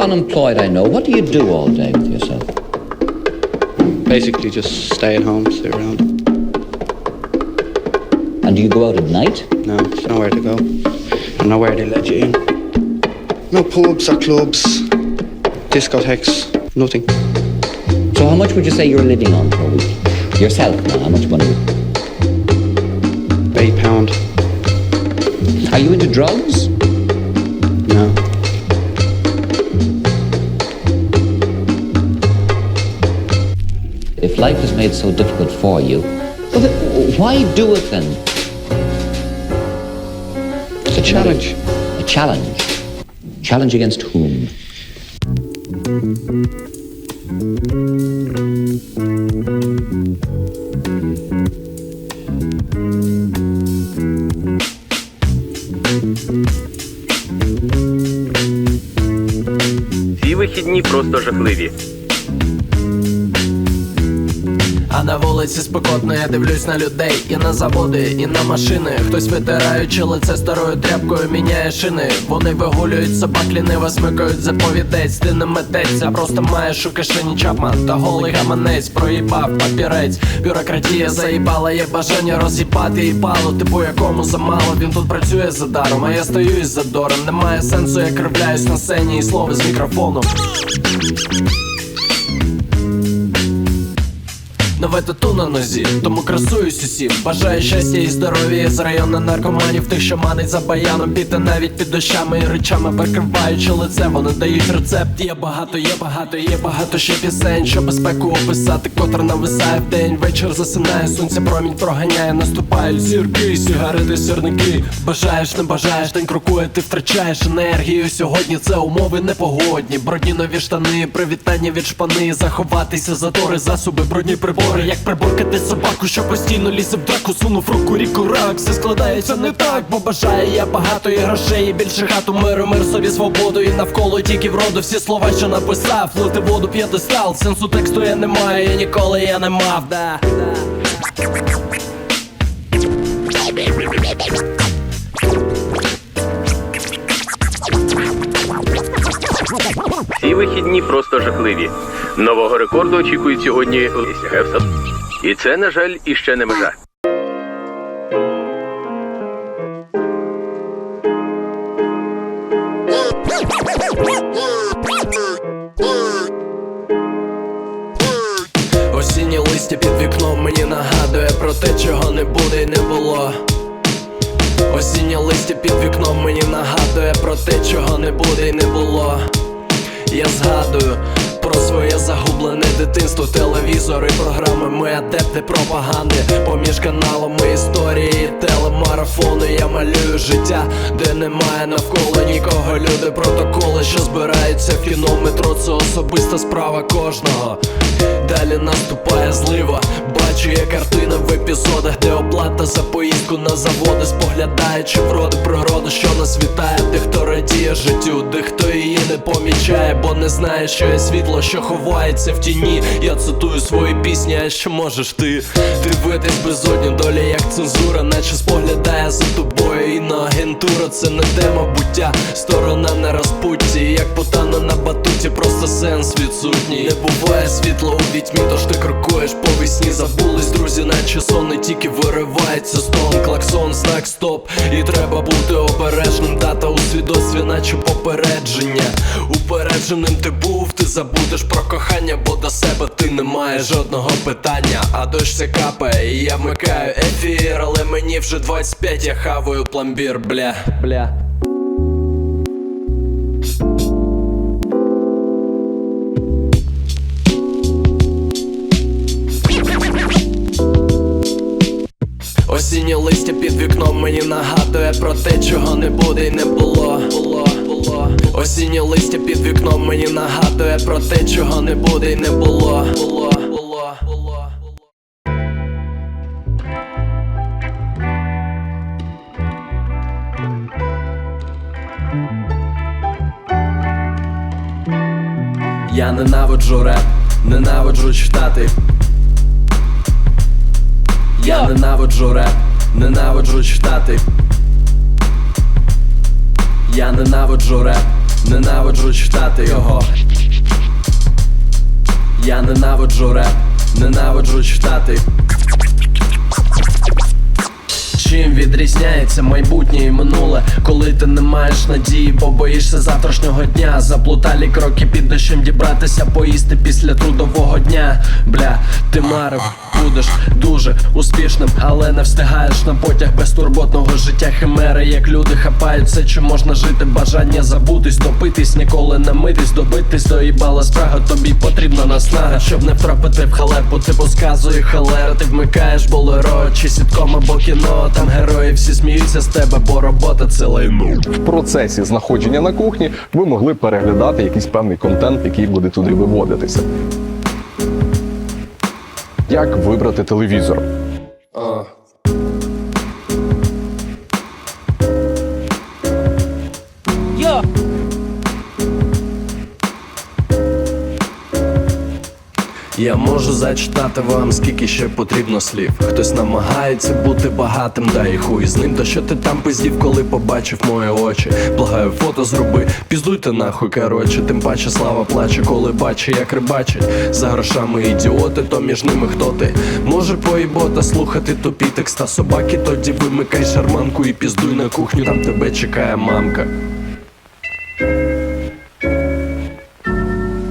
unemployed, I know. What do you do all day with yourself? Basically, just stay at home, sit around. And do you go out at night? No, there's nowhere to go. And nowhere they let you in. No pubs or clubs, discotheques, nothing. So how much would you say you're living on per week? Yourself now, how much money? Eight pound. Are you into drugs? Life is made so difficult for you, well, then why do it then? It's a challenge. A challenge. Challenge against whom? Ці вихідні просто жахливі. А на вулиці спекотно я дивлюсь на людей і на заводи, і на машини. Хтось витираючи лице старою тряпкою, міняє шини. Вони вигулюють собак, ліниво смикають заповідець. Ти не митець, а просто маєш у кишені чапман та голий гаманець, проїбав папірець. Бюрократія заїбала, є бажання роз'їбати і пало. Типу якому замало він тут працює за даром, а я стою із задором. Немає сенсу, я кривляюсь на сцені і слово з мікрофоном. Нове тату на нозі, тому красуюсь усім. Бажаю щастя і здоров'я з району наркоманів Тих, що манить за баяном. Піти навіть під дощами і речами Прикриваючи лице, вони дають рецепт. Є багато, є багато, є багато ще пісень Що безпеку описати, котра нависає в день. Вечір засинає, сонця промінь проганяє Наступають зірки, сігарети, сірники. Бажаєш, не бажаєш, день крокує, ти втрачаєш енергію. Сьогодні це умови непогодні. Брудні нові штани, привітання від шпани. Заховатися затори, засоби, брудні прибори Як приборкати собаку, що постійно лізе в драку. Сунув руку, ріку рак, все складається не так Бо бажає я багато і грошей, і більше хату миру, мир собі свободу. І навколо тільки вроду всі слова, що написав. Лити воду, п'єдестал, сенсу тексту я не маю І ніколи я не мав, да, Ці вихідні просто жахливі. Нового рекорду очікують сьогодні Гевса. І це, на жаль, іще не межа. Осіннє листя під вікном мені нагадує про те, чого не буде і не було. Осіннє листя під вікном мені нагадує про те, чого не буде і не було. Я згадую про своє загублене дитинство, телевізори, програми, ми адепти пропаганди. Поміж каналами історії, телемарафони. Я малюю життя, де немає навколо нікого. Люди, протоколи, що збираються в кіно метро, це особиста справа кожного. Далі наступає злива. Бачу я картина в епізодах, де оплата за поїздку на заводи, споглядаючи вроди природи, що нас вітає, дехто радіє життю, дехто її не помічає, бо не знає, що є світло, що ховається в тіні. Я цитую свої пісні, а що можеш ти? Дивитись безодні долі, як цензура, наче споглядає за тобою. Іноагентура, це не тема буття, сторона на розпутті, як потана на батуті, просто сенс відсутній. Не буває світла у вітьмі, тож ти крокуєш по весні. Забулись, друзі, наче сон не тільки виривається стон, клаксон, знак стоп. І треба бути обережним. Дата у свідоцтві, наче попередження. Упередженим ти був, ти забудеш про кохання, бо до себе ти не маєш жодного питання. А дощ це капає, і я вмикаю ефір, але мені вже 25, я хаваю пломбір, бля, бля. Осіннє листя під вікном мені нагадує про те, чого не буде і не було. було, було. Осіннє листя під вікном мені нагадує про те, чого не буде і не було. Я ненавиджу реп, ненавиджу читати. Я ненавиджу реп, ненавиджу читати. Я ненавиджу реп, ненавиджу читати його. Я ненавиджу реп, ненавиджу читати. Чим відрізняється майбутнє і минуле, коли ти не маєш надії, бо боїшся завтрашнього дня. Заплуталі кроки під дощем дібратися, поїсти після трудового дня. Бля, ти марив, будеш дуже успішним, але не встигаєш на потяг безтурботного життя. Химери, як люди хапають все, чи можна жити, бажання забутись, допитись, ніколи не митись, добитись, доїбала спрага, тобі потрібна наснага, щоб не втрапити в халепу, ти показує халера, ти вмикаєш болеро, чи сітком або кіно, там герої всі сміються з тебе, бо робота це лайно. в процесі знаходження на кухні ви могли переглядати якийсь певний контент, який буде туди виводитися. Як вибрати телевізор? Я можу зачитати вам, скільки ще потрібно слів. Хтось намагається бути багатим, да і хуй з ним. Та що ти там пиздів, коли побачив мої очі? Благаю, фото зроби, піздуйте нахуй, короче. Тим паче слава плаче, коли бачить, як рибачить. За грошами ідіоти, то між ними хто ти? Може поїбота слухати тупі текста собаки, тоді вимикай шарманку і піздуй на кухню, там тебе чекає мамка.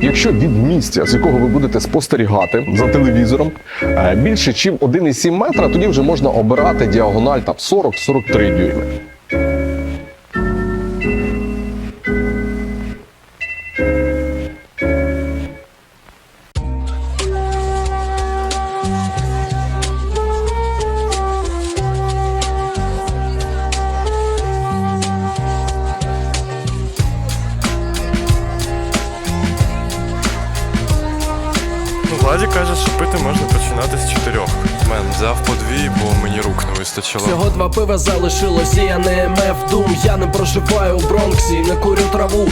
Якщо від місця, з якого ви будете спостерігати за телевізором, е, більше, ніж 1,7 метра, тоді вже можна обирати діагональ там 40-43 дюйми. Вистачило. Пива залишилось, і я не МФ Дум Я не проживаю у Бронксі, не курю траву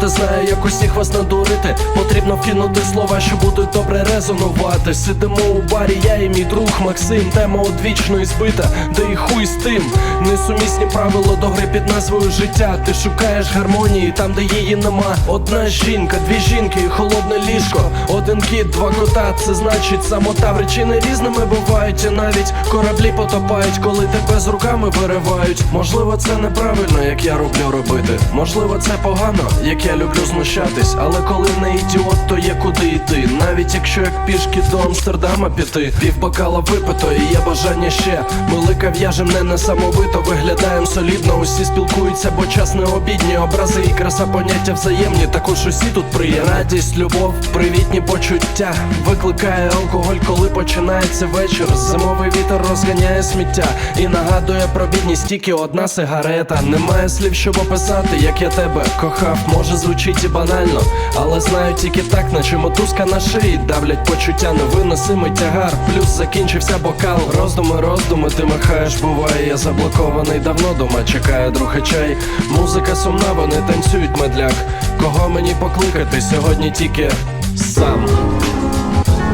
Проте знаю, як усіх вас надурити. Потрібно вкинути слова, що будуть добре резонувати. Сидимо у барі, я і мій друг Максим. Тема одвічно і збита, де і хуй з тим. Несумісні правила до гри під назвою життя Ти шукаєш гармонії там, де її нема. Одна жінка, дві жінки і холодне ліжко. Один кіт, два кота, це значить самота Причини різними бувають, і навіть кораблі потопають, коли тебе з руками виривають. Можливо, це неправильно, як я роблю робити. Можливо, це погано, як я люблю знущатись. Але коли не ідіот, то є куди йти. Навіть якщо як пішки до Амстердама піти, пів бокала випито, і є бажання ще. Ми лика в'яжем не несамовито, виглядаєм солідно. Усі спілкуються, бо час не обідні. Образи і краса поняття взаємні. Також усі тут приємні. Радість, любов, привітні почуття. Викликає алкоголь, коли починається вечір. Зимовий вітер розганяє сміття і нагадує про бідність тільки одна сигарета. Немає слів, щоб описати, як я тебе кохав. Може звучить і банально, але знаю тільки так, наче мотузка на шиї давлять почуття, невиносимий тягар. Плюс закінчився бокал. Роздуми, роздуми, ти махаєш, буває. Я заблокований давно дома. Чекає друге чай. Музика сумна, вони танцюють медляк. Кого мені покликати сьогодні тільки сам.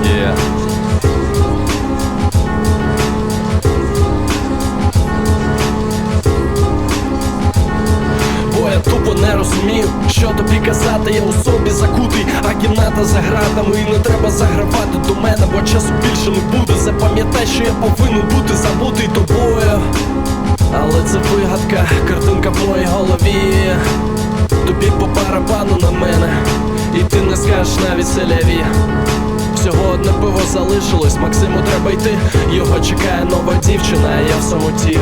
Yeah. Не розумів, що тобі казати, я у собі закутий, а кімната за гратами і не треба загравати до мене, бо часу більше не буде. Запам'ятай, що я повинен бути забутий тобою. Але це вигадка, картинка в моїй голові. Тобі по барабану на мене, і ти не скажеш навіть селяві. Всього одне пиво залишилось, Максиму треба йти. Його чекає нова дівчина, а я в самоті.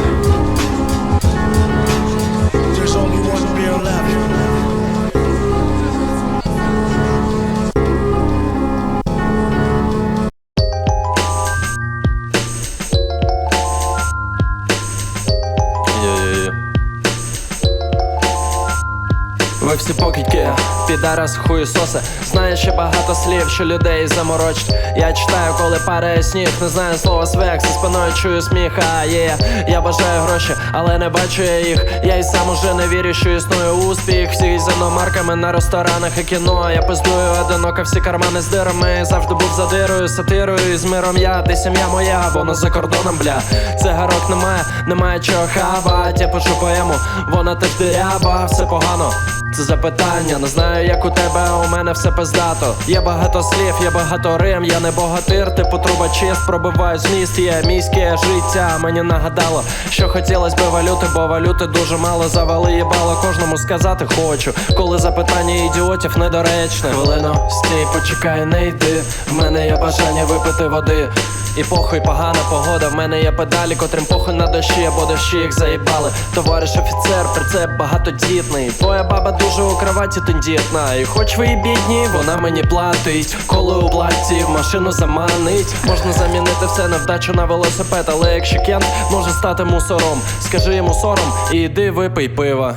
Ви всі покидьки, підарас хуєсоси. Знаю ще багато слів, що людей заморочить. Я читаю, коли падає сніг, не знаю слова свек, за спиною чую сміх, а є. Я бажаю гроші, але не бачу я їх. Я й сам уже не вірю, що існує успіх. Всі з іномарками на ресторанах і кіно. Я пиздую одиноко, всі кармани з дирами. Завжди був задирою, сатирою. І з миром я, де сім'я моя, вона за кордоном, бля Цигарок немає, немає чого хавать Я пишу поему, вона теж дирява, все погано Це запитання, не знаю, як у тебе, а у мене все пиздато. Є багато слів, є багато рим, я не богатир, типу трубочист, пробиваю зміст, є міське життя. Мені нагадало, що хотілось би валюти, бо валюти дуже мало завали їбало кожному сказати хочу. Коли запитання ідіотів недоречне. Хвилину, стій, почекай, не йди. В мене є бажання випити води. І похуй погана погода, в мене є педалі, котрим похуй на дощі, бо дощі їх заїбали. Товариш офіцер, прицеп багатодітний. Твоя баба дуже у кроваті тендітна. І хоч ви і бідні, вона мені платить. Коли у платі машину заманить. Можна замінити все на вдачу на велосипед, але якщо кент може стати мусором, скажи йому сором і йди випий пива.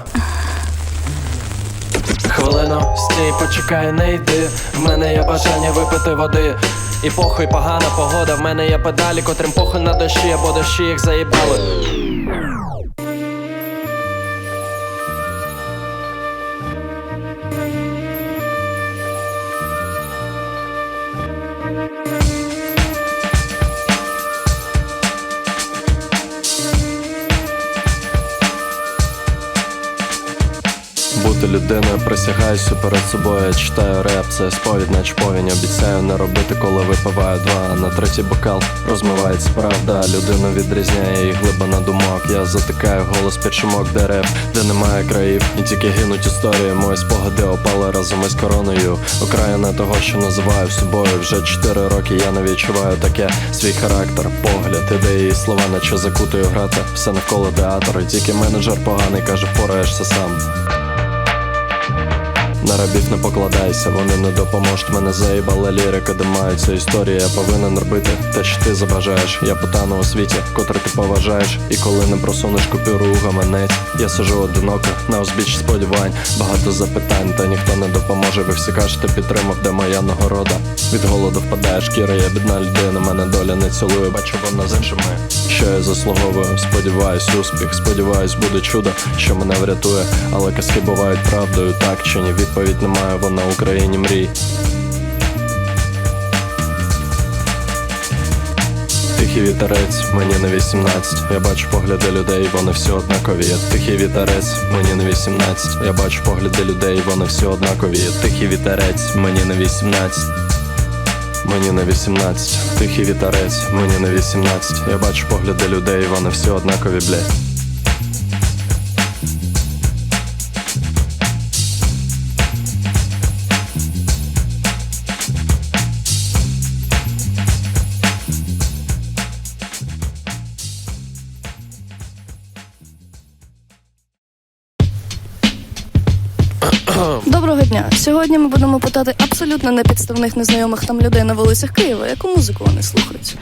Хвилину, стій, почекай, не йди. В мене є бажання випити води. І похуй погана погода, в мене є педалі, котрим похуй на дощі, бо дощі їх заїбали. Людиною присягаюся перед собою, я читаю реп, це сповідь, наче повінь Обіцяю не робити, коли випиваю два. На третій бокал розмивається правда. Людину відрізняє її глибина думок. Я затикаю голос під шумок дерев, де немає країв, і тільки гинуть історії. Мої спогади опали разом із короною. Окраїна того, що називаю собою. Вже чотири роки я не відчуваю таке свій характер, погляд, ідеї і слова, наче закутую грати. Все навколо театру, і тільки менеджер поганий каже, впораєшся сам. На рабів не покладайся, вони не допоможуть мене заїбала лірика, де маються історії, я повинен робити те, що ти забажаєш. Я потану у світі, котрий ти поважаєш. І коли не просунеш купюру у гаманець, я сижу одиноко на узбіч сподівань, багато запитань, та ніхто не допоможе. Ви всі кажете, підтримав, де моя нагорода. Від голоду впадає шкіра, я бідна людина, мене доля не цілує, бачу вона з іншими. Що я заслуговую, сподіваюсь, успіх, сподіваюсь, буде чудо, що мене врятує. Але казки бувають правдою, так чи ні, відповідь немає, вона Україні мрій. Тихий вітерець, мені не 18 Я бачу погляди людей, вони всі однакові. Тихий вітерець, мені не 18 Я бачу погляди людей, вони всі однакові. Тихий вітерець, мені не 18 Мені не 18 Тихий вітерець, мені не 18 Я бачу погляди людей, вони всі однакові, блядь. Сьогодні ми будемо питати абсолютно непідставних незнайомих там людей на вулицях Києва, яку музику вони слухають.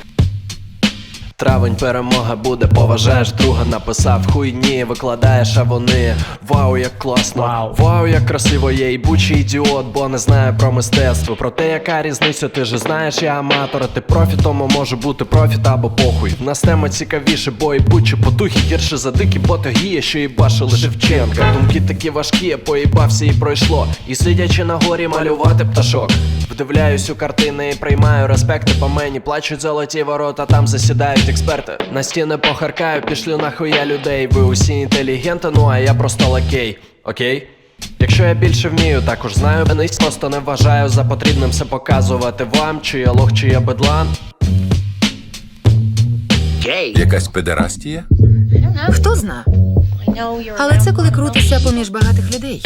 Травень перемога буде, поважаєш друга, написав хуйні, викладаєш, а вони Вау, як класно, вау, вау як красиво є, і бучий ідіот, бо не знає про мистецтво. Про те, яка різниця, ти ж знаєш, я аматор, а ти профі, тому може бути профіт або похуй. В нас тема цікавіше, бо і бучі потухи гірше за дикі ботогії, що і башили Шевченка. Думки такі важкі, я поїбався і пройшло. І сидячи на горі малювати пташок. Вдивляюсь у картини і приймаю респекти по мені. Плачуть золоті ворота, там засідають експерти. На стіни похаркаю, пішлю нахуя людей. Ви усі інтелігенти, ну а я просто лакей. Окей? Якщо я більше вмію, також знаю, мене просто не вважаю за потрібним все показувати вам, чи я лох, чи я бедлан. Якась педерастія? Хто зна? Але це коли крутишся поміж багатих людей.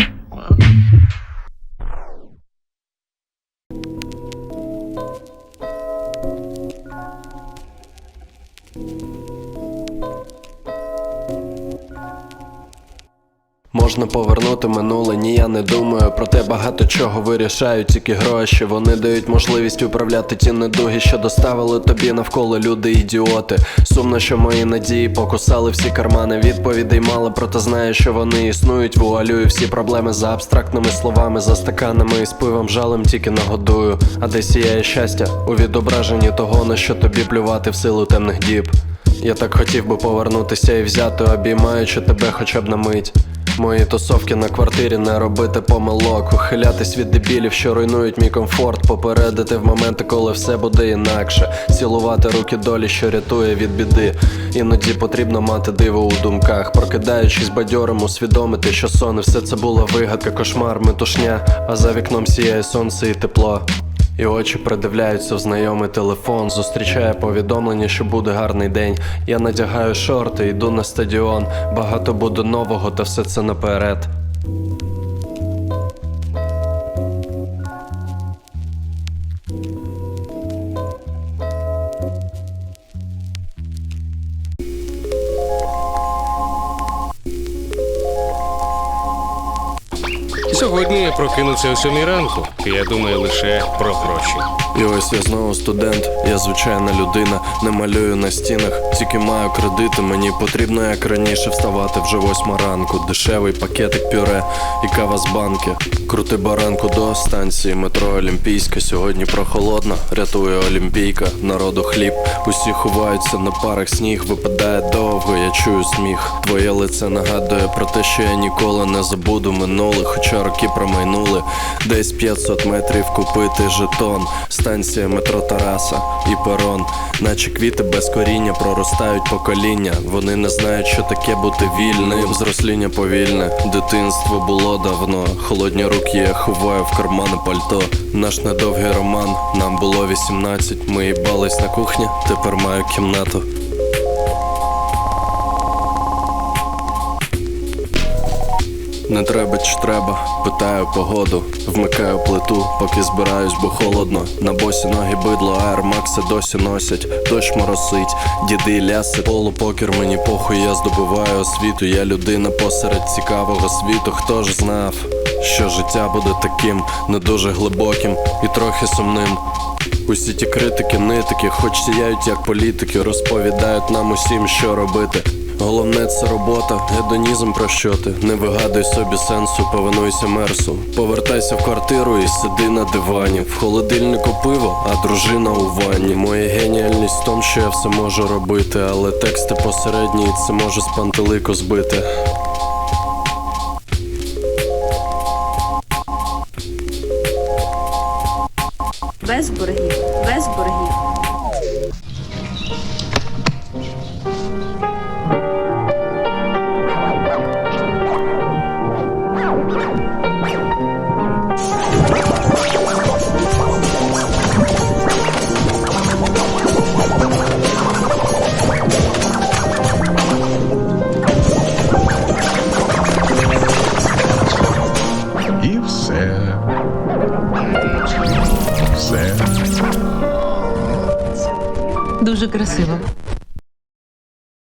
Можна повернути минуле, ні, я не думаю. Проте багато чого вирішають тільки гроші. Вони дають можливість управляти ті недуги, що доставили тобі навколо люди ідіоти. Сумно, що мої надії покусали всі кармани. Відповідей мало, проте знаю, що вони існують. Вуалюю всі проблеми за абстрактними словами, за стаканами і з пивом жалем тільки нагодую. А де сіяє щастя у відображенні того, на що тобі плювати в силу темних діб. Я так хотів би повернутися і взяти, обіймаючи тебе хоча б на мить. Мої тусовки на квартирі не робити помилок, ухилятись від дебілів, що руйнують мій комфорт, попередити в моменти, коли все буде інакше, цілувати руки долі, що рятує від біди. Іноді потрібно мати диво у думках, прокидаючись бадьорим, усвідомити, що сон і все це була вигадка, кошмар, метушня, а за вікном сіяє сонце і тепло. І очі придивляються в знайомий телефон. Зустрічає повідомлення, що буде гарний день. Я надягаю шорти, йду на стадіон. Багато буде нового, та все це наперед. Прокинувся о сьомій ранку. Я думаю лише про гроші. І ось я знову студент, я звичайна людина, не малюю на стінах, тільки маю кредити. Мені потрібно як раніше вставати вже восьма ранку. Дешевий пакетик пюре і кава з банки. Крути баранку до станції метро Олімпійська. Сьогодні прохолодно, рятує Олімпійка, народу хліб. Усі ховаються на парах, сніг випадає довго, я чую сміх. Твоє лице нагадує про те, що я ніколи не забуду минуле, хоча роки промайнули. Десь 500 метрів купити жетон. Станція метро Тараса і перон, наче квіти без коріння проростають покоління. Вони не знають, що таке бути вільним. Зросління повільне, дитинство було давно. Холодні руки я ховаю в кармани пальто. Наш недовгий роман, нам було 18 Ми їбались на кухні, тепер маю кімнату. Не треба чи треба, питаю погоду, вмикаю плиту, поки збираюсь, бо холодно. На босі ноги бидло, Max досі носять, дощ моросить, діди ляси, полупокер мені похуй, я здобуваю освіту. Я людина посеред цікавого світу. Хто ж знав, що життя буде таким, не дуже глибоким і трохи сумним. Усі ті критики, нитики, хоч сіяють як політики, розповідають нам усім, що робити. Головне це робота, гедонізм про що ти Не вигадуй собі сенсу, повинуйся мерсу. Повертайся в квартиру і сиди на дивані. В холодильнику пиво, а дружина у ванні. Моя геніальність в тому, що я все можу робити, але тексти посередні, це може з пантелику збити. Без боргів.